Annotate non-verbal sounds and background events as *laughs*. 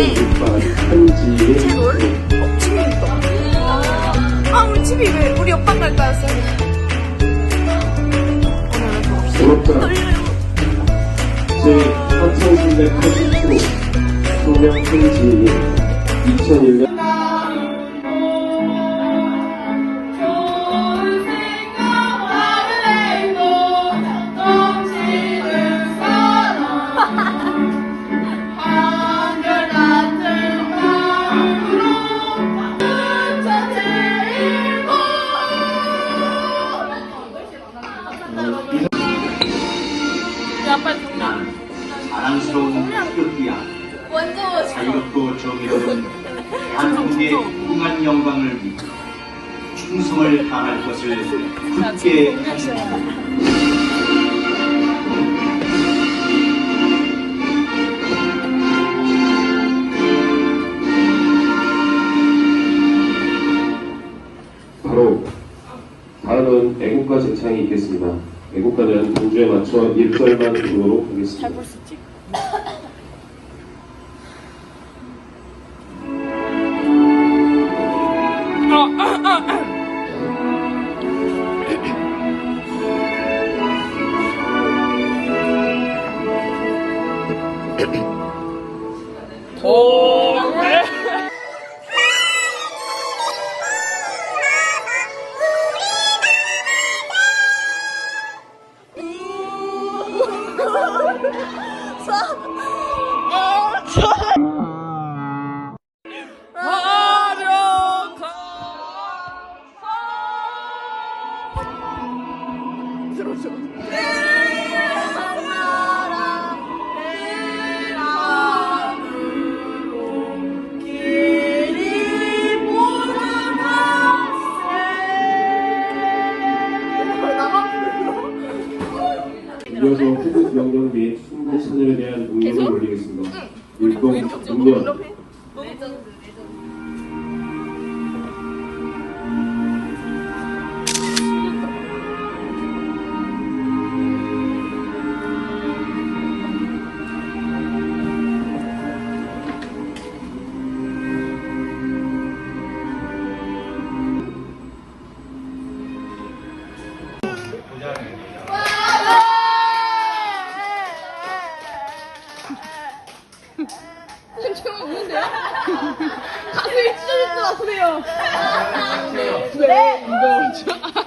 있는데 채놀 엄청 예뻐 아 우리 집이 왜 우리 옆방 갈 거였어 떨려요. 제 3,380호 소명 생지 2001년 완전 자유롭고 정의로운 *laughs* 대한민국의 무궁한 영광을 위해 충성을 다할 것을 굳게 다짐합니다. 바로 다음은 애국가 제창이 있겠습니다. 애국가는 반주에 맞춰 1절만 부르도록 하겠습니다. 오. 네. *laughs* 네. 이어서 후국 영령 및 순국 선열에 대한 응용을 올리겠습니다. 일동 응년 좀 우는데요? 가슴이 찢어질 것 같으네요. 네, 이거